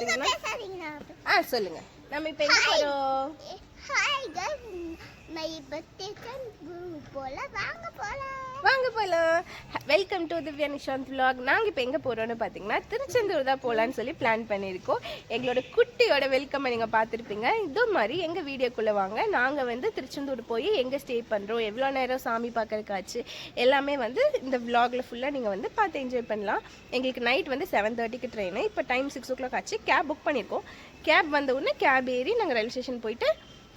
Plan பண்ணிருக்கோம்னு பாத்தீங்கன்னா ஆ சொல்லுங்க நம்ம இப்போ எங்க போறோம் ஹாய் guys மை பர்த்டே போல வாங்க போலாம் வாங்க போகலாம் welcome to Divya Nishanth vlog நாங்கள் இப்போ எங்கே போகிறோன்னு பார்த்தீங்கன்னா திருச்செந்தூர் தான் போகலான்னு சொல்லி பிளான் பண்ணியிருக்கோம். எங்களோட குட்டியோட வெல்கம் நீங்கள் பார்த்துருப்பீங்க இது மாதிரி எங்கள் வீடியோக்குள்ளே வாங்க. நாங்கள் வந்து திருச்செந்தூர் போய் எங்கே ஸ்டே பண்ணுறோம் எவ்வளோ நேரம் சாமி பார்க்கறதுக்காச்சு எல்லாமே வந்து இந்த விலாகில் ஃபுல்லாக நீங்கள் வந்து பார்த்து என்ஜாய் பண்ணலாம். எங்களுக்கு நைட் வந்து செவன் தேர்ட்டிக்கு ட்ரெயின் இப்போ டைம் சிக்ஸ் ஓ கிளாக் ஆச்சு. கேப் புக் பண்ணியிருக்கோம். கேப் வந்த உடனே கேப் ஏறி நாங்கள் ரயில்வே ஸ்டேஷன் போயிட்டு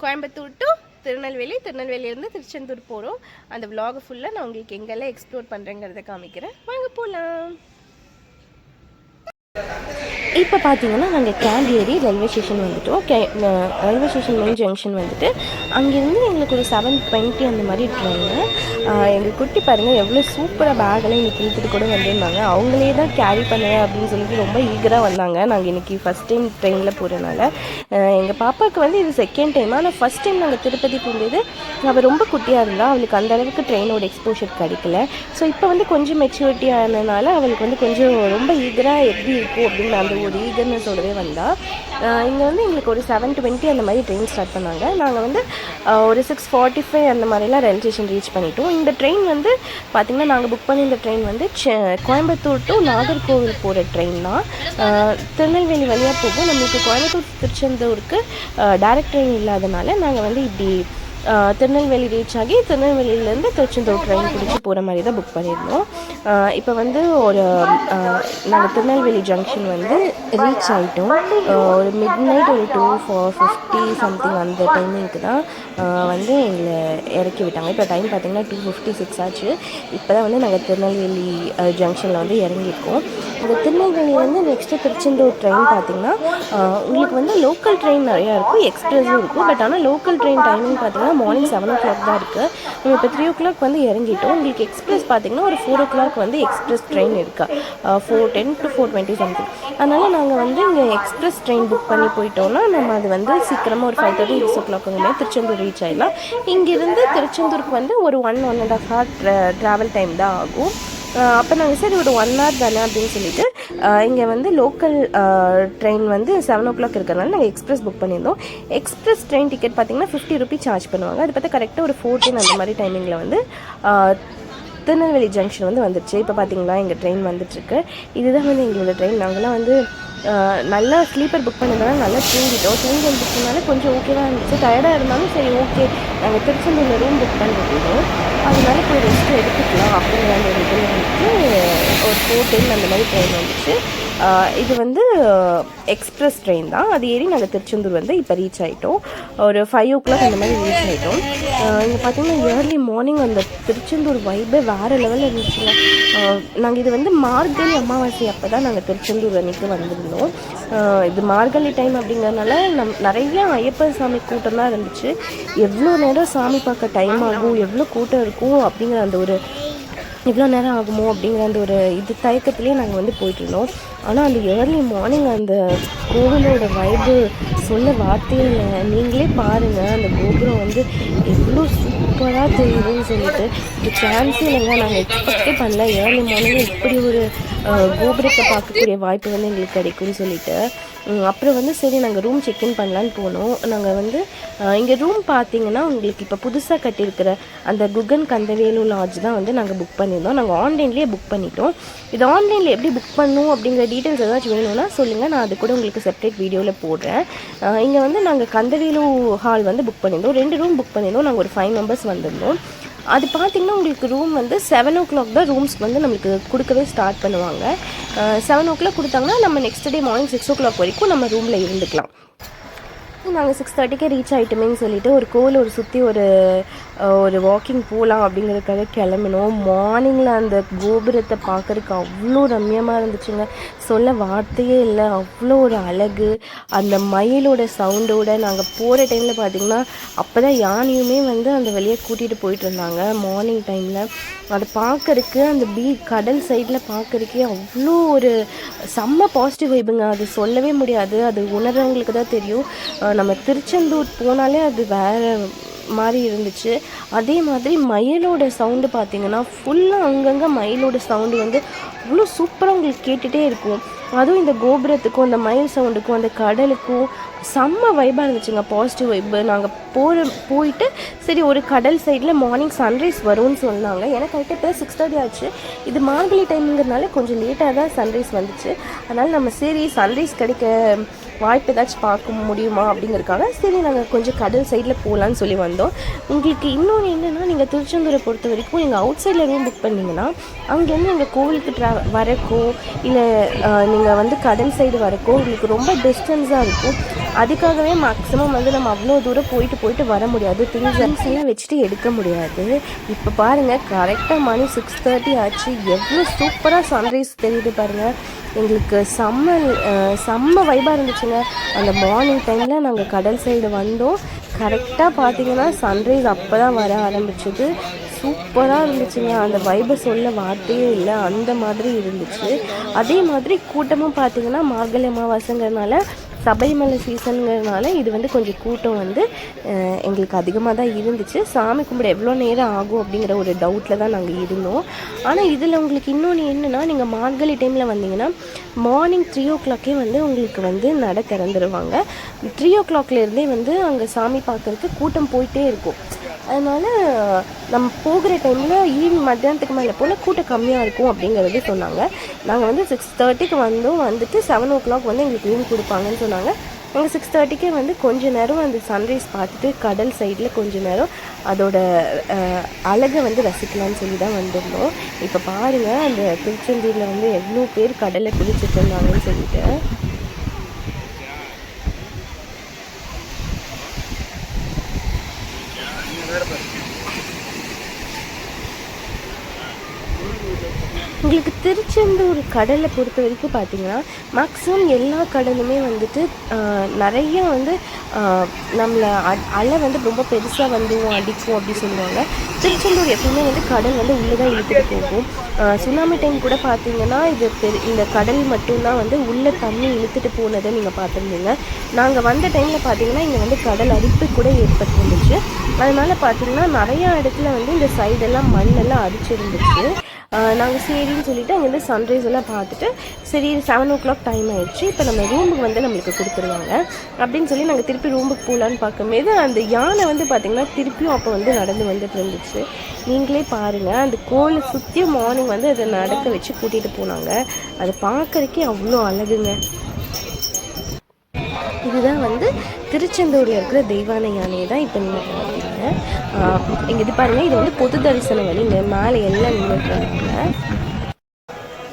கோயம்புத்தூர் டு திருநெல்வேலி திருநெல்வேலியிலேருந்து திருச்செந்தூர் போகிறோம் அந்த vlog ஃபுல்லாக நான் உங்களுக்கு எங்கெல்லாம் எக்ஸ்ப்ளோர் பண்ணுறேங்கிறத காமிக்கிறேன். வாங்க போகலாம் இப்போ பார்த்தீங்கன்னா நாங்கள் கேப் ஏறி ரயில்வே ஸ்டேஷன் வந்துட்டோம். கே ரயில்வே ஸ்டேஷன் மெயின் ஜங்ஷன் வந்துட்டு அங்கேருந்து எங்களுக்கு ஒரு செவன் டுவெண்ட்டி அந்த மாதிரி இருக்காங்க எங்கள் குட்டி பாருங்கள் எவ்வளோ சூப்பராக பேக்கெல்லாம் இன்றைக்கி இழுத்துட்டு கூட வந்திருந்தாங்க. அவங்களே தான் கேரி பண்ணுவேன் அப்படின்னு சொல்லிட்டு ரொம்ப ஈகராக வந்தாங்க. நாங்கள் இன்றைக்கி ஃபஸ்ட் டைம் ட்ரெயினில் போகிறனால எங்கள் பாப்பாவுக்கு வந்து இது செகண்ட் டைம் ஆனால் ஃபஸ்ட் டைம் நாங்கள் திருப்பதி போகும்போது அவள் ரொம்ப குட்டியாக இருந்தால் அவளுக்கு அந்த அளவுக்கு ட்ரெயினோட எக்ஸ்போஷர் கிடைக்கல. ஸோ இப்போ வந்து கொஞ்சம் மெச்சூரிட்டி ஆனதுனால அவளுக்கு வந்து கொஞ்சம் ரொம்ப ஈகராக எப்படி இருக்கும் அப்படின்னு அந்த ஒரு ஈகர்னஸோடவே வந்தால் இங்கே வந்து எங்களுக்கு ஒரு செவன் டுவெண்ட்டி அந்த மாதிரி ட்ரெயின் ஸ்டார்ட் பண்ணாங்க. நாங்கள் வந்து ஒரு சிக்ஸ் ஃபார்ட்டி ஃபைவ் அந்த மாதிரிலாம் ரயில்வே ஸ்டேஷன் ரீச் பண்ணிட்டோம். இந்த ட்ரெயின் வந்து பார்த்திங்கன்னா நாங்கள் புக் பண்ணியிருந்த ட்ரெயின் வந்து கோயம்புத்தூர் டு நாகர்கோவில் போகிற ட்ரெயின் தான். திருநெல்வேலி வழியாக போகும். நம்மளுக்கு கோயம்புத்தூர் திருச்செந்தூருக்கு டேரக்ட் ட்ரெயின் இல்லாதனால நாங்கள் வந்து இப்படி திருநெல்வேலி ரீச் ஆகி திருநெல்வேலியிலேருந்து திருச்செந்தூர் ட்ரெயின் பிடிச்சி போகிற மாதிரி தான் புக் பண்ணியிருந்தோம். இப்போ வந்து ஒரு நாங்கள் திருநெல்வேலி ஜங்ஷன் வந்து ரீச் ஆகிட்டோம் ஒரு மிட் நைட் ஒரு டூ ஃபோர் ஃபிஃப்டி சம்திங் அந்த டைமிங்க்கு தான் வந்து எங்களை இறக்கி விட்டாங்க. இப்போ டைம் பார்த்தீங்கன்னா டூ ஃபிஃப்டி சிக்ஸ் ஆச்சு. இப்போ தான் வந்து நாங்கள் திருநெல்வேலி ஜங்ஷனில் வந்து இறங்கியிருக்கோம். இந்த திருநெல்வேலியிலேருந்து நெக்ஸ்ட்டு திருச்செந்தூர் ட்ரெயின் பார்த்தீங்கன்னா உங்களுக்கு வந்து லோக்கல் ட்ரெயின் நிறையா இருக்கும் எக்ஸ்பிரஸும் இருக்கும். பட் ஆனால் லோக்கல் ட்ரெயின் டைமிங் பார்த்தீங்கன்னா மார்னிங் செவன் ஓ கிளாக் தான் இருக்குது நம்ம இப்போ த்ரீ ஓ கிளாக் வந்து இறங்கிட்டோம். உங்களுக்கு எக்ஸ்பிரஸ் பார்த்தீங்கன்னா ஒரு ஃபோர் ஓ கிளாக் வந்து எக்ஸ்பிரஸ் ட்ரெயின் இருக்கா? Four ten to four twenty something அதனால் நாங்கள் வந்து இங்கே எக்ஸ்பிரஸ் ட்ரெயின் புக் பண்ணி போயிட்டோம்னா நம்ம அது வந்து சீக்கிரமாக ஒரு five thirty six o'clock Tiruchendur reach ஆகிடலாம் இங்கேருந்து திருச்செந்தூருக்கு வந்து ஒரு one one and half hour travel time தான் ஆகும். அப்போ நாங்கள் சரி ஒரு ஒன் ஹவர் தானே அப்படின்னு சொல்லிட்டு இங்கே வந்து லோக்கல் ட்ரெயின் வந்து செவன் ஓ கிளாக் இருக்கிறனால நாங்கள் எக்ஸ்பிரஸ் புக் பண்ணியிருந்தோம். எக்ஸ்பிரஸ் ட்ரெயின் டிக்கெட் பார்த்தீங்கன்னா ஃபிஃப்டி ருபி சார்ஜ் பண்ணுவாங்க. அது பார்த்தா கரெக்டாக ஒரு ஃபோர்டீன் அந்த மாதிரி டைமிங்கில் வந்து திருநெல்வேலி ஜங்ஷன் வந்து வந்துடுச்சு இப்போ பார்த்தீங்களா எங்கள் ட்ரெயின் வந்துட்டுருக்கு இதுதான் வந்து எங்களோட ட்ரெயின் நாங்களாம் வந்து நல்லா ஸ்லீப்பர் புக் பண்ணதுனால நல்லா தூங்கிட்டோம். தூங்கி வந்துட்டனால கொஞ்சம் ஓகேவாக இருந்துச்சு. டயர்டாக இருந்தாலும் சரி ஓகே நாங்கள் திருச்செந்தூரில் ரூம் புக் பண்ணிருந்தோம் அதனால போய் ரெஸ்ட் எடுத்துக்கலாம் அப்படிங்கிற அந்த ஒரு இதில் வந்துட்டு ஒரு ஃபோர் டென் அந்த மாதிரி ட்ரெயின் வந்துச்சு. இது வந்து எக்ஸ்பிரஸ் ட்ரெயின் தான். அது ஏறி நாங்கள் திருச்செந்தூர் வந்து இப்போ ரீச் ஆகிட்டோம் ஒரு ஃபைவ் ஓ கிளாக் அந்த மாதிரி ரீச் ஆகிட்டோம் இங்கே பார்த்தீங்கன்னா ஏர்லி மார்னிங் அந்த திருச்செந்தூர் வைபே வேறு லெவலில் இருந்துச்சுங்க நாங்கள் இது வந்து மார்கழி அமாவாசை அப்போ தான் நாங்கள் திருச்செந்தூர் அன்னைக்கு வந்திருந்தோம். இது மார்கழி டைம் அப்படிங்கறதுனால நம் நிறைய ஐயப்பன் சாமி கூட்டம் தான் இருந்துச்சு. எவ்வளோ நேரம் சாமி பார்க்க டைம் ஆகும் எவ்வளோ கூட்டம் இருக்கும் அப்படிங்கிற அந்த ஒரு இவ்வளோ நேரம் ஆகுமோ அப்படிங்கிற அந்த ஒரு இது தயக்கத்துலேயே நாங்கள் வந்து போயிட்டுருந்தோம். ஆனால் அந்த ஏர்லி மார்னிங் அந்த கோவிலோட வைப்பு சொல்ல வார்த்தையில் இல்லை நீங்களே பாருங்கள் அந்த கோபுரம் வந்து எவ்வளோ சூப்பராக தெரியுதுன்னு சொல்லிட்டு இது சான்ஸே இல்லைங்க. நாங்கள் எக்ஸ்பெக்டே பண்ணல. ஏர்லி மார்னிங் இப்படி ஒரு கோபுரத்தை பார்க்கக்கூடிய வாய்ப்பு வந்து எங்களுக்கு கிடைக்கும்னு சொல்லிட்டு. அப்புறம் வந்து சரி நாங்கள் ரூம் செக்இன் பண்ணலான்னு போனோம். நாங்கள் வந்து இங்கே ரூம் பார்த்தீங்கன்னா உங்களுக்கு இப்போ புதுசாக கட்டியிருக்கிற அந்த குகன் கந்தவேலு லாட்ஜ் தான் வந்து நாங்கள் புக் பண்ணியிருந்தோம். நாங்கள் ஆன்லைன்லேயே புக் பண்ணிட்டோம். இது ஆன்லைனில் எப்படி புக் பண்ணணும் அப்படிங்கிற டீட்டெயில்ஸ் ஏதாச்சும் வேணும்னா சொல்லுங்கள் நான் அது கூட உங்களுக்கு செப்பரேட் வீடியோவில் போடுறேன். இங்கே வந்து நாங்கள் கந்தவேலு ஹால் வந்து புக் பண்ணியிருந்தோம். ரெண்டு ரூம் புக் பண்ணியிருந்தோம். நாங்கள் ஒரு ஃபைவ் மெம்பர்ஸ் வந்திருந்தோம். அது பார்த்தீங்கன்னா உங்களுக்கு ரூம் வந்து செவன் ஓ கிளாக் தான் ரூம்ஸ் வந்து நம்மளுக்கு கொடுக்கவே ஸ்டார்ட் பண்ணுவாங்க. செவன் ஓ கிளாக் கொடுத்தாங்கன்னா நம்ம next day morning six o'clock வரைக்கும் நம்ம ரூமில் இருந்துக்கலாம். நாங்கள் சிக்ஸ் தேர்ட்டிக்கே ரீச் ஆகிட்டோமேன்னு சொல்லிட்டு ஒரு கோவில் ஒரு சுற்றி ஒரு ஒரு வாக்கிங் போகலாம் அப்படிங்கிறதுக்காக கிளம்பினோம். மார்னிங்கில் அந்த கோபுரத்தை பார்க்குறதுக்கு அவ்வளோ ரம்யமாக இருந்துச்சுங்க. சொல்ல வார்த்தையே இல்லை. அவ்வளோ ஒரு அழகு. அந்த மயிலோட சவுண்டோட நாங்கள் போகிற டைமில் பார்த்திங்கன்னா அப்போ தான் யானையுமே வந்து அந்த வழியை கூட்டிகிட்டு போயிட்டு இருந்தாங்க. மார்னிங் டைமில் அதை பார்க்கறக்கு அந்த பீ கடல் சைடில் பார்க்கறதுக்கே அவ்வளோ ஒரு செம்ம பாசிட்டிவ் வைபுங்க அது சொல்லவே முடியாது. அது உணர்றவங்களுக்கு தான் தெரியும். நம்ம திருச்செந்தூர் போனாலே அது வேற மாதிரி இருந்துச்சு. அதே மாதிரி மயிலோட சவுண்டு பார்த்தீங்கன்னா ஃபுல்லாக அங்கங்கே மயிலோட சவுண்டு வந்து அவ்வளோ சூப்பராக உங்களுக்கு கேட்டுகிட்டே இருக்கும். அதுவும் இந்த கோபுரத்துக்கும் அந்த மயில் சவுண்டுக்கும் அந்த கடலுக்கும் செம்ம வைபாக இருந்துச்சுங்க. பாசிட்டிவ் வைப்பு நாங்கள் போகிற போயிட்டு சரி ஒரு கடல் சைடில் மார்னிங் சன்ரைஸ் வரும்னு சொன்னாங்க. எனக்கு கரெக்டாக இப்போ சிக்ஸ் தேர்ட்டி ஆச்சு. இது மார்கழி டைமுங்கிறதுனால கொஞ்சம் லேட்டாக தான் சன்ரைஸ் வந்துச்சு. அதனால் நம்ம சரி சன்ரைஸ் கிடைக்க வாய்ப்பு ஏதாச்சும் பார்க்க முடியுமா அப்படிங்கிறக்காக சரி நாங்கள் கொஞ்சம் கடல் சைடில் போகலான்னு சொல்லி வந்தோம். உங்களுக்கு இன்னொன்று என்னென்னா நீங்கள் திருச்செந்தூரை பொறுத்த வரைக்கும் நீங்கள் அவுட் சைடில் ரூம் புக் பண்ணிங்கன்னா அங்கேருந்து எங்கள் கோவிலுக்கு ட்ரா வரக்கோ இல்லை நீங்கள் வந்து கடல் சைடு வரக்கோ உங்களுக்கு ரொம்ப டிஸ்டன்ஸாக இருக்கும். அதுக்காகவே மேக்ஸிமம் வந்து நம்ம அவ்வளோ தூரம் போயிட்டு போயிட்டு வர முடியாது. திங்ஸ் எல்லாம் வச்சுட்டு எடுக்க முடியாது. இப்போ பாருங்கள் கரெக்டாக மணி சிக்ஸ் தேர்ட்டி ஆச்சு. எவ்வளோ சூப்பராக சன்ரைஸ் தெரியுது பாருங்கள் எங்களுக்கு செம்ம செம்ம வைபாக இருந்துச்சுங்க. அந்த மார்னிங் டைமில் நாங்கள் கடல் சைடு வந்தோம். கரெக்டாக பார்த்தீங்கன்னா சன்ரைஸ் அப்போ தான் வர ஆரம்பிச்சது. சூப்பராக இருந்துச்சுங்க. அந்த வைபை சொல்ல வார்த்தையே இல்லை. அந்த மாதிரி இருந்துச்சு. அதே மாதிரி கூட்டமும் பார்த்தீங்கன்னா மார்கழி அமாவாசைங்கிறதுனால சபரிமலை சீசனுங்கிறதுனால இது வந்து கொஞ்சம் கூட்டம் வந்து எங்களுக்கு அதிகமாக தான் இருந்துச்சு. சாமி கும்பிட எவ்வளோ நேரம் ஆகும் அப்படிங்கிற ஒரு டவுட்டில் தான் நாங்கள் இருந்தோம். ஆனால் இதில் உங்களுக்கு இன்னொன்று என்னென்னா நீங்கள் மார்கழி டைமில் வந்தீங்கன்னா மார்னிங் த்ரீ ஓ கிளாக்கே வந்து உங்களுக்கு வந்து நட திறந்துருவாங்க. த்ரீ ஓ கிளாக்லேருந்தே வந்து அங்கே சாமி பார்க்குறதுக்கு கூட்டம் போயிட்டே இருக்கும். அதனால் நம்ம போகிற டைமில் ஈவினிங் மத்தியானத்துக்கு மேலே போல் கூட்டம் கம்மியாக இருக்கும் அப்படிங்கிறது சொன்னாங்க. நாங்கள் வந்து சிக்ஸ் தேர்ட்டிக்கு வந்தோம். வந்துட்டு செவன் ஓ கிளாக் வந்து எங்களுக்கு ரூம் கொடுப்பாங்கன்னு சொன்னாங்க. நாங்கள் சிக்ஸ் தேர்ட்டிக்கே வந்து கொஞ்ச நேரம் அந்த சன்ரைஸ் பார்த்துட்டு கடல் சைடில் கொஞ்சம் நேரம் அதோட அழகை வந்து ரசிக்கலாம்னு சொல்லி தான் வந்திருந்தோம். இப்போ பாருங்கள் அந்த திருச்செந்தூரில் வந்து எவ்வளோ பேர் கடலை குளிச்சுட்டு இருந்தாங்கன்னு சொல்லிட்டு. உங்களுக்கு திருச்செந்தூர் கடலை பொறுத்த வரைக்கும் பார்த்தீங்கன்னா மேக்ஸிமம் எல்லா கடலுமே வந்துட்டு நிறைய வந்து நம்மளை அ- அலை வந்து ரொம்ப பெருசாக வந்து அடிக்கும் அப்படி சொல்லுவாங்க. திருச்செந்தூர் எப்பவுமே வந்து கடல் வந்து உள்ளே தான் இழுத்துட்டு போகும். சுனாமி டைம் கூட பார்த்தீங்கன்னா இது பெரு இந்த கடல் மட்டும்தான் வந்து உள்ளே தண்ணி இழுத்துட்டு போனதை நீங்கள் பார்த்துருந்தீங்க. நாங்கள் வந்த டைமில் பார்த்தீங்கன்னா இங்கே வந்து கடல் அரிப்பு கூட ஏற்பட்டிருந்துச்சு. அதனால் பார்த்தீங்கன்னா நிறையா இடத்துல வந்து இந்த சைடெல்லாம் மண்ணெல்லாம் அடிச்சிருந்துச்சு நாங்கள் சரின்னு சொல்லிட்டு அங்கேருந்து சன்ரைஸ் எல்லாம் பார்த்துட்டு சரி செவன் ஓ கிளாக் டைம் ஆயிடுச்சு இப்போ நம்ம ரூமுக்கு வந்து நம்மளுக்கு கொடுத்துருவாங்க. அப்படின்னு சொல்லி நாங்கள் திருப்பி ரூமுக்கு போகலான்னு பார்க்கும்போது அந்த யானை வந்து பார்த்திங்கன்னா திருப்பியும் அப்போ வந்து நடந்து வந்துட்டு இருந்துச்சு. நீங்களே பாருங்கள் அந்த கோலை சுற்றி மார்னிங் வந்து அதை நடக்க வச்சு கூட்டிகிட்டு போனாங்க. அதை பார்க்குறக்கே அவ்வளோ அழகுங்க. இதுதான் வந்து திருச்செந்தூரில் இருக்கிற தெய்வான யானையை தான் இப்போ நீங்கள் பார்த்தீங்க இங்கே இது பாருங்கள் இது வந்து பொது தரிசன வழி மேலே எல்லாம் நின்றுட்டுருக்காங்க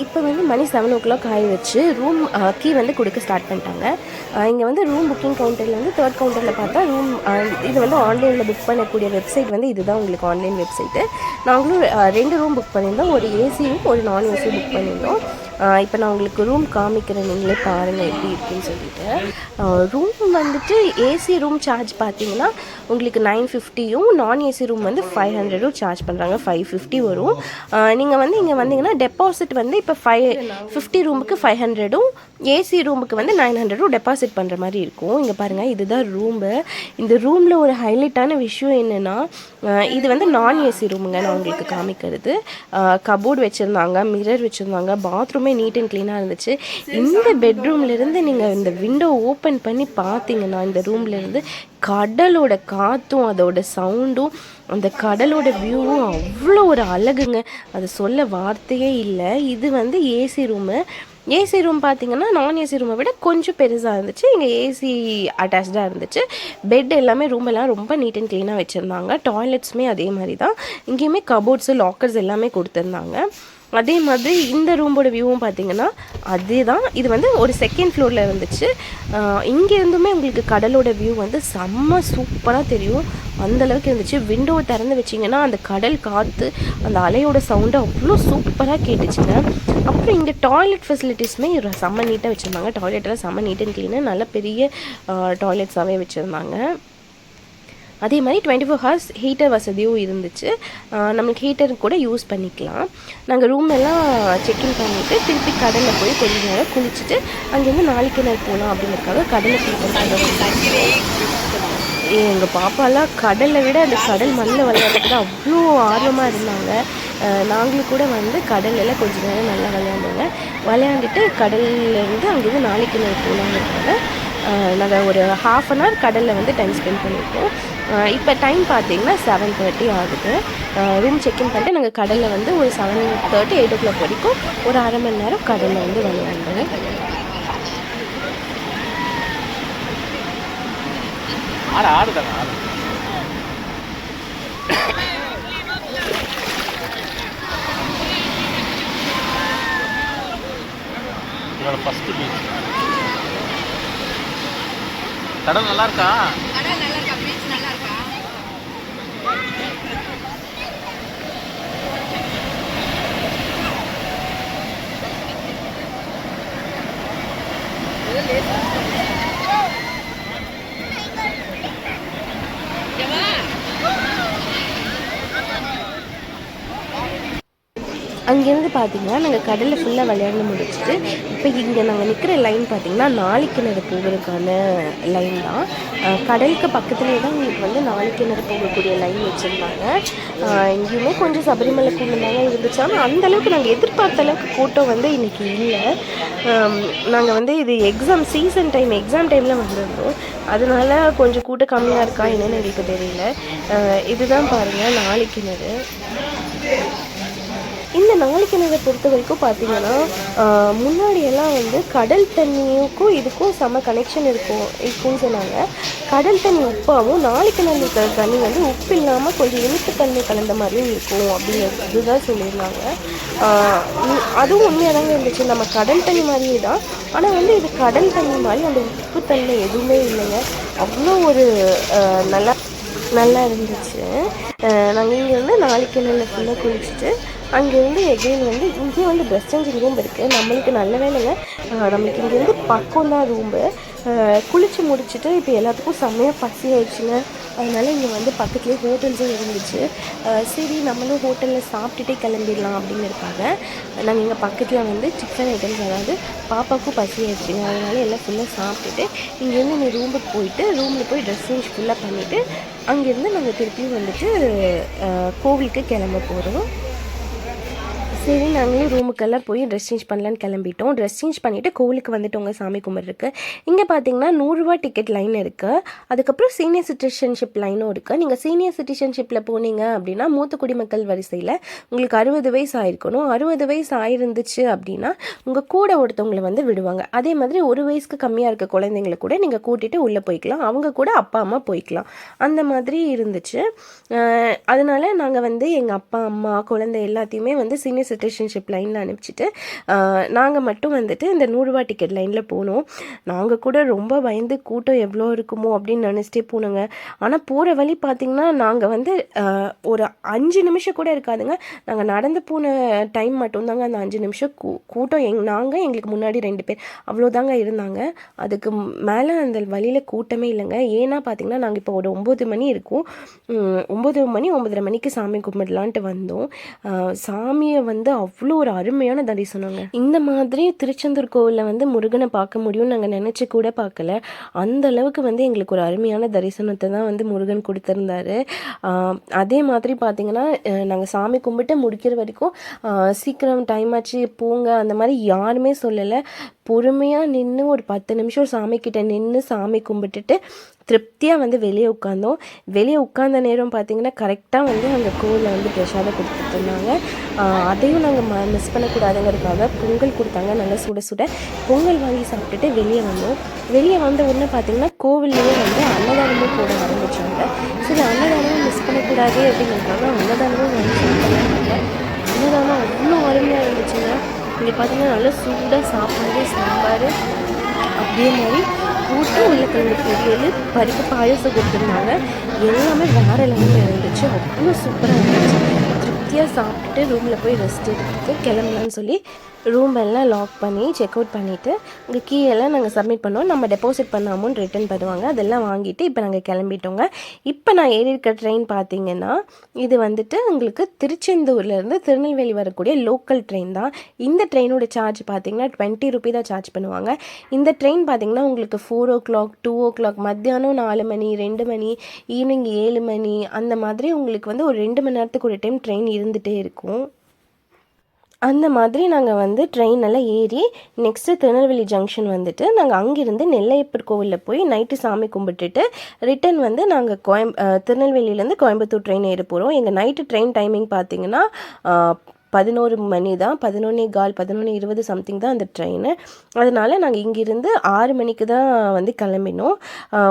இப்போ வந்து மணி செவன் ஓ கிளாக் ஆகி வச்சு ரூம் கீ வந்து கொடுக்க ஸ்டார்ட் பண்ணிட்டாங்க. இங்கே வந்து ரூம் புக்கிங் கவுண்டரில் வந்து தேர்ட் கவுண்டரில் பார்த்தா ரூம் இது வந்து ஆன்லைனில் புக் பண்ணக்கூடிய வெப்சைட் வந்து இதுதான் உங்களுக்கு ஆன்லைன் வெப்சைட்டு நாங்களும் ரெண்டு ரூம் புக் பண்ணியிருந்தோம். ஒரு ஏசியும் ஒரு நான் ஏசியும் புக் பண்ணியிருந்தோம். இப்போ நான் உங்களுக்கு ரூம் காமிக்கிறேன். நீங்களே பாருங்கள் எப்படி இருக்குன்னு சொல்லிட்டு. ரூம் வந்துட்டு ஏசி ரூம் சார்ஜ் பார்த்தீங்கன்னா உங்களுக்கு நைன் ஃபிஃப்டியும் நான் ஏசி ரூம் வந்து ஃபைவ் ஹண்ட்ரடும் சார்ஜ் பண்ணுறாங்க ஃபைவ் ஃபிஃப்டி வரும். நீங்கள் வந்து இங்கே வந்தீங்கன்னா டெபாசிட் வந்து இப்போ ஃபைவ் ஃபிஃப்டி ரூமுக்கு ஃபைவ் ஹண்ட்ரடும் ஏசி ரூமுக்கு வந்து நைன் ஹண்ட்ரடும் டெபாசிட் பண்ணுற மாதிரி இருக்கும். இங்கே பாருங்கள் இதுதான் ரூமு இந்த ரூமில் ஒரு ஹைலைட்டான விஷயம் என்னென்னா இது வந்து நான் ஏசி ரூமுங்க நான் உங்களுக்கு காமிக்கிறது. கபோர்டு வச்சுருந்தாங்க மிரர் வச்சுருந்தாங்க பாத்ரூமே நீட் அண்ட் க்ளீனாக இருந்துச்சு. இந்த பெட்ரூம்லேருந்து நீங்கள் இந்த விண்டோ ஓப்பன் பண்ணி பார்த்தீங்கன்னா இந்த ரூம்லேருந்து கடலோட காற்றும் அதோட சவுண்டும் அந்த கடலோட வியூவும் அவ்வளோ ஒரு அழகுங்க. அது சொல்ல வார்த்தையே இல்லை. இது வந்து ஏசி ரூமு ஏசி ரூம் பார்த்தீங்கன்னா நான் ஏசி ரூமை விட கொஞ்சம் பெருசாக இருந்துச்சு. இங்கே ஏசி அட்டாச்சாக இருந்துச்சு. பெட் எல்லாமே ரூம் எல்லாம் ரொம்ப நீட் அண்ட் க்ளீனாக வச்சுருந்தாங்க. டாய்லெட்ஸுமே அதே மாதிரி தான். இங்கேயுமே கபோர்ட்ஸு லாக்கர்ஸ் எல்லாமே கொடுத்துருந்தாங்க. அதே மாதிரி இந்த ரூமோட வியூவும் பார்த்தீங்கன்னா அதே தான் இது வந்து ஒரு செகண்ட் ஃப்ளோரில் இருந்துச்சு. இங்கேருந்துமே உங்களுக்கு கடலோட வியூ வந்து செம்ம சூப்பராக தெரியும். அந்தளவுக்கு இருந்துச்சு. விண்டோவை திறந்து வச்சிங்கன்னா அந்த கடல் காற்று அந்த அலையோட சவுண்டு அவ்வளோ சூப்பராக கேட்டுச்சுங்க. அப்புறம் இங்கே டாய்லெட் ஃபெசிலிட்டிஸுமே செம்ம நீட்டாக வச்சுருந்தாங்க. டாய்லெட்டெல்லாம் செம்ம நீட் அண்ட் க்ளீனாக நல்ல பெரிய டாய்லெட்ஸாகவே வச்சுருந்தாங்க. அதே மாதிரி டுவெண்ட்டி ஃபோர் ஹவர்ஸ் ஹீட்டர் வசதியும் இருந்துச்சு. நம்மளுக்கு ஹீட்டர் கூட யூஸ் பண்ணிக்கலாம். நாங்கள் ரூம் எல்லாம் செக்இன் பண்ணிவிட்டு திருப்பி கடலில் போய் கொஞ்ச நேரம் குளிச்சுட்டு அங்கேருந்து நாளைக்கு நாள் போகலாம் அப்படிங்கிறதுக்காக கடலை போய் எங்கள் பாப்பாலாம் கடலை விட அந்த கடல் மண்ணில் விளையாடுறதுக்கு அவ்வளோ ஆர்வமாக இருந்தாங்க. நாங்களும் கூட வந்து கடல்ல கொஞ்ச நேரம் நல்லா விளையாண்டோங்க. விளையாண்டுட்டு கடல்லேருந்து அங்கேருந்து நாளைக்கு போகலாங்கிறதுக்காக நாங்கள் ஒரு ஹாஃப் அன் ஹவர் கடலில் வந்து டைம் ஸ்பெண்ட் பண்ணியிருக்கோம் இப்போ டைம் பார்த்தீங்கன்னா செவன் தேர்ட்டி ஆகுது. ரூம் செக்இன் பண்ணிட்டு நாங்கள் கடலில் வந்து ஒரு seven thirty eight o'clock வரைக்கும் ஒரு அரை மணி நேரம் கடலில் வந்து விளையாண்டோங்க ஃபஸ்ட்டு பீச் ஆடு இதோட ஃபஸ்ட்டு பீச் கடல் நல்லா இருக்கா. அங்கேருந்து பார்த்தீங்கன்னா நாங்கள் கடலில் ஃபுல்லாக விளையாண்டு முடிச்சுட்டு இப்போ இங்கே நாங்கள் நிற்கிற லைன் பார்த்தீங்கன்னா நாளைக்கிணறு போகிறதுக்கான லைன் தான். கடலுக்கு பக்கத்துலேயே தான் உங்களுக்கு வந்து நாளைக்கிணறு போகக்கூடிய லைன் வச்சுருந்தாங்க. இங்கேயுமே கொஞ்சம் சபரிமலை கூட்டம் தாங்க இருந்துச்சு. ஆனால் நாங்கள் எதிர்பார்த்த அளவுக்கு கூட்டம் வந்து இன்றைக்கி இல்லை. நாங்கள் வந்து இது எக்ஸாம் சீசன் டைம் எக்ஸாம் டைமில் வந்திருந்தோம். அதனால கொஞ்சம் கூட்டம் கம்மியாக இருக்கா என்னென்னு எங்களுக்கு தெரியல. இதுதான் பாருங்கள் நாளைக்கிணறு இந்த நாளைக்கிணறை பொறுத்த வரைக்கும் பார்த்தீங்கன்னா முன்னாடியெல்லாம் வந்து கடல் தண்ணியுக்கும் இதுக்கும் செம கனெக்ஷன் இருக்கும் இருக்கும்னு சொன்னாங்க. கடல் தண்ணி உப்பாகவும் நாளைக்கிணறு இருக்கிற தண்ணி வந்து உப்பு இல்லாமல் கொஞ்சம் இனிப்பு தண்ணி கலந்த மாதிரியும் இருக்கும் அப்படிங்கிறது தான் சொல்லியிருந்தாங்க. அதுவும் உண்மையாக தாங்க இருந்துச்சு. நம்ம கடல் தண்ணி மாதிரியே தான். ஆனால் வந்து இது கடல் தண்ணி மாதிரி அந்த உப்பு தண்ணி எதுவுமே இல்லைங்க. அவ்வளோ ஒரு நல்லா நல்லா இருந்துச்சு. நாங்கள் இங்கேருந்து நாளைக்கு நல்ல ஃபுல்லாக குளிச்சுட்டு அங்கேருந்து எகெயின் வந்து இங்கே வந்து ட்ரெஸ் சேஞ்சிங் ரூம் இருக்குது நம்மளுக்கு நல்ல வேலைங்க. நம்மளுக்கு இங்கேருந்து பக்கம் தான் ரூம்பு குளித்து முடிச்சுட்டு இப்போ எல்லாத்துக்கும் செம்மையாக பசி ஆயிடுச்சுங்க. அதனால் இங்கே வந்து பக்கத்துலேயே ஹோட்டல்ஸும் இருந்துச்சு. சரி நம்மளும் ஹோட்டலில் சாப்பிட்டுட்டே கிளம்பிடலாம் அப்படிங்கிறதுக்காக நாங்கள் இங்கே பக்கத்தில் வந்து சிக்கன் ஐட்டம்ஸ் அதாவது பாப்பாவுக்கும் பசி ஆயிடுச்சுங்க. அதனால எல்லாம் ஃபுல்லாக சாப்பிட்டுட்டு இங்கேருந்து நீ ரூமுக்கு போயிட்டு ரூமில் போய் ட்ரெஸ் சேஞ்ச் ஃபுல்லாக பண்ணிவிட்டு அங்கேருந்து நாங்கள் திருப்பியும் வந்துட்டு கோவிலுக்கு கிளம்ப போகிறோம் சரி நாங்களே ரூமுக்கெல்லாம் போய் ட்ரெஸ் சேஞ்ச் பண்ணலான்னு கிளம்பிட்டோம். ட்ரெஸ் சேஞ்ச் பண்ணிவிட்டு கோவிலுக்கு வந்துட்டோங்க சாமி கும்பிட்றதுக்கு. இங்கே பார்த்தீங்கன்னா நூறுரூவா டிக்கெட் லைன் இருக்குது அதுக்கப்புறம் சீனியர் சிட்டிசன்ஷிப் லைனும் இருக்குது நீங்கள் சீனியர் சிட்டிசன்ஷிப்பில் போனீங்க அப்படின்னா மூத்த குடிமக்கள் வரிசையில் உங்களுக்கு அறுபது வயசு ஆயிருக்கணும். அறுபது வயசு ஆயிருந்துச்சு அப்படின்னா உங்கள் கூட ஒருத்தவங்களை வந்து விடுவாங்க. அதே மாதிரி ஒரு வயசுக்கு கம்மியாக இருக்க குழந்தைங்களை கூட நீங்கள் கூட்டிகிட்டு உள்ளே போய்க்கலாம். அவங்க கூட அப்பா அம்மா போய்க்கலாம். அந்த மாதிரி இருந்துச்சு. அதனால் அதனால நாங்கள் வந்து எங்கள் அப்பா அம்மா குழந்தை எல்லாத்தையுமே வந்து சீனியர் சிட்டிசன்ஷிப் லைனில் அனுப்பிச்சிட்டு நாங்கள் மட்டும் வந்துட்டு இந்த நூறுரூவா டிக்கெட் லைனில் போனோம். நாங்கள் கூட ரொம்ப பயந்து கூட்டம் எவ்வளோ இருக்குமோ அப்படின்னு நினச்சிட்டே போனோங்க. ஆனால் போகிற வழி பார்த்திங்கன்னா நாங்கள் வந்து ஒரு அஞ்சு நிமிஷம் கூட இருக்காதுங்க. நாங்கள் நடந்து போன டைம் மட்டும்தாங்க அந்த அஞ்சு நிமிஷம் கூ கூட்டம் எங் நாங்கள் எங்களுக்கு முன்னாடி ரெண்டு பேர். அவ்வளோதாங்க இருந்தாங்க. அதுக்கு மேலே அந்த வழியில் கூட்டமே இல்லைங்க. ஏன்னா பார்த்திங்கன்னா நாங்கள் இப்போ ஒரு ஒம்பது மணி இருக்கும். ஒம்பது மணி ஒம்பதரை மணிக்கு சாமி கும்பிடலான்ட்டு வந்தோம். சாமியை வந்து வந்து அவ்வளோ ஒரு அருமையான தரிசனங்க இந்த மாதிரி திருச்செந்தூர் கோவிலில் வந்து முருகனை பார்க்க முடியும்னு நாங்கள் நினச்சி கூட பார்க்கல. அந்த அளவுக்கு வந்து எங்களுக்கு ஒரு அருமையான தரிசனத்தை தான் வந்து முருகன் கொடுத்துருந்தாரு. அதே மாதிரி பார்த்தீங்கன்னா நாங்கள் சாமி கும்பிட்டு முடிக்கிற வரைக்கும் சீக்கிரம் டைம் ஆச்சு போங்க அந்த மாதிரி யாருமே சொல்லலை. பொறுமையாக நின்று ஒரு பத்து நிமிஷம் சாமி கிட்ட நின்று சாமி கும்பிட்டுட்டு திருப்தியாக வந்து வெளியே உட்காந்தோம். வெளியே உட்காந்த நேரம் பார்த்தீங்கன்னா கரெக்டாக வந்து அந்த கோவிலில் வந்து பிரசாதம் கொடுத்துட்டு இருந்தாங்க. அதையும் நாங்கள் ம மிஸ் பண்ணக்கூடாதுங்கிறதுக்காக பொங்கல் கொடுத்தாங்க. நல்லா சுட சுட பொங்கல் வாங்கி சாப்பிட்டுட்டு வெளியே வந்தோம். வெளியே வந்த உடனே பார்த்திங்கன்னா கோவில்லையே வந்து அன்னதானமும் போட ஆரம்பிச்சாங்க. சரி அன்னதானமும் மிஸ் பண்ணக்கூடாது அப்படிங்கிறதுக்காக அன்னதானமும் வாங்கி சாப்பிட்டாங்க. அன்னதானம் அவ்வளோ அருமையாக இருந்துச்சுங்க. இங்கே பார்த்தீங்கன்னா நல்லா சூடாக சாப்பாடு சாம்பார் அப்படியே மாதிரி கூட்டு உருளைக்கிழங்கு பொரியல் பருப்பு பாயசம் கொடுத்துருந்தாங்க. எல்லாமே வேற லெவலில் இருந்துச்சு. அவ்வளோ சூப்பராக இருந்துச்சு. திருப்தியாக சாப்பிட்டுட்டு ரூமில் போய் ரெஸ்ட் எடுத்துட்டு கிளம்பலான்னு சொல்லி ரூம் எல்லாம் லாக் பண்ணி செக் அவுட் பண்ணிவிட்டு இங்கே கீ எல்லாம் நாங்கள் சப்மிட் பண்ணோம் நம்ம டெபாசிட் பண்ண அமௌண்ட் ரிட்டர்ன் பண்ணுவாங்க. அதெல்லாம் வாங்கிட்டு இப்போ நாங்கள் கிளம்பிட்டோங்க. இப்போ நான் ஏறி இருக்க ட்ரெயின் பார்த்தீங்கன்னா இது வந்துட்டு உங்களுக்கு திருச்செந்தூர்லேருந்து திருநெல்வேலி வரக்கூடிய லோக்கல் ட்ரெயின் தான். இந்த ட்ரெயினோட சார்ஜ் பார்த்தீங்கன்னா டுவெண்ட்டி ருபி தான் சார்ஜ் பண்ணுவாங்க. இந்த ட்ரெயின் பார்த்தீங்கன்னா உங்களுக்கு ஃபோர் ஓ கிளாக் டூ ஓ கிளாக் மத்தியானம் நாலு மணி ரெண்டு மணி ஈவினிங் ஏழு மணி அந்த மாதிரி உங்களுக்கு வந்து ஒரு ரெண்டு மணி நேரத்துக்கு ஒரு டைம் ட்ரெயின் இருந்துகிட்டே இருக்கும். அந்த மாதிரி நாங்கள் வந்து ட்ரெயினெல்லாம் ஏறி நெக்ஸ்ட்டு திருநெல்வேலி ஜங்ஷன் வந்துட்டு நாங்கள் அங்கேருந்து நெல்லையப்பர் கோவிலில் போய் நைட்டு சாமி கும்பிட்டுட்டு ரிட்டன் வந்து நாங்கள் கோயம் திருநெல்வேலியிலேருந்து கோயம்புத்தூர் ட்ரெயின் ஏற போகிறோம் எங்கள் நைட்டு ட்ரெயின் டைமிங் பார்த்தீங்கன்னா பதினோரு மணி தான் பதினொன்னே கால் பதினொன்று இருபது சம்திங் தான் அந்த ட்ரெயின் அதனால நாங்கள் இங்கிருந்து ஆறு மணிக்கு தான் வந்து கிளம்பினோம்.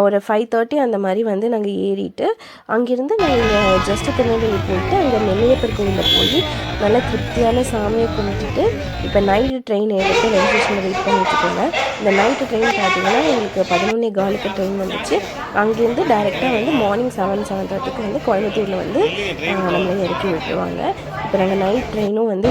ஒரு ஃபைவ் தேர்ட்டி அந்த மாதிரி வந்து நாங்கள் ஏறிட்டு அங்கிருந்து நாங்கள் ஜஸ்ட் திருநெல்வேலி போயிட்டு அங்கே நெல்லையப்பர் கோவிலில் போய் நல்லா திருப்தியான சாமியை கும்பிட்டுட்டு இப்போ நைட்டு ட்ரெயின் எடுத்து ரயில்வே ஸ்டேஷனில் வெயிட் பண்ணிட்டு இருக்கோங்க. இந்த நைட்டு ட்ரெயின் பார்த்தீங்கன்னா எங்களுக்கு பதினொன்னே காலுக்கு ட்ரெயின் வந்துச்சு. அங்கேருந்து டேரெக்டாக வந்து மார்னிங் செவன் செவன் தேர்ட்டிக்கு வந்து கோயம்புத்தூரில் வந்து அஹ், நம்மளை இறக்கி விட்டுருவாங்க. இப்போ நாங்கள் நைட் ட்ரெயின் லைனும் வந்து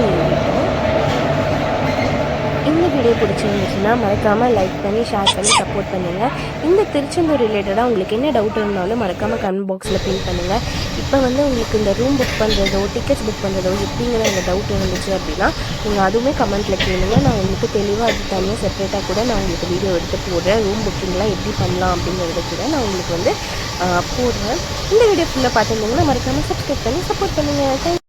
இந்த வீடியோ பிடிச்சிருந்துச்சுன்னா மறக்காமல் லைக் பண்ணி ஷேர் பண்ணி சப்போர்ட் பண்ணுங்கள் இந்த திருச்செந்தூர் ரிலேட்டடாக உங்களுக்கு என்ன டவுட் இருந்தாலும் மறக்காமல் கமெண்ட் பாக்ஸில் பின் பண்ணுங்கள் இப்போ வந்து உங்களுக்கு இந்த ரூம் புக் பண்ணுறதோ டிக்கெட்ஸ் புக் பண்ணுறதோ எப்படிங்கிற அந்த டவுட் இருந்துச்சு அப்படின்னா நீங்கள் அதுவுமே கமெண்ட்டில் கேளுங்க. நான் உங்களுக்கு தெளிவாக அது தனியாக செப்பரேட்டாக கூட நான் உங்களுக்கு வீடியோ எடுத்து போடுறேன். ரூம் புக்கிங்லாம் எப்படி பண்ணலாம் அப்படிங்கிறத கூட நான் உங்களுக்கு வந்து போடுறேன். இந்த வீடியோ ஃபுல்லாக பார்த்துருந்தீங்கன்னா மறக்காமல் சப்ஸ்கிரைப் பண்ணி சப்போர்ட் பண்ணுங்கள் தேங்க்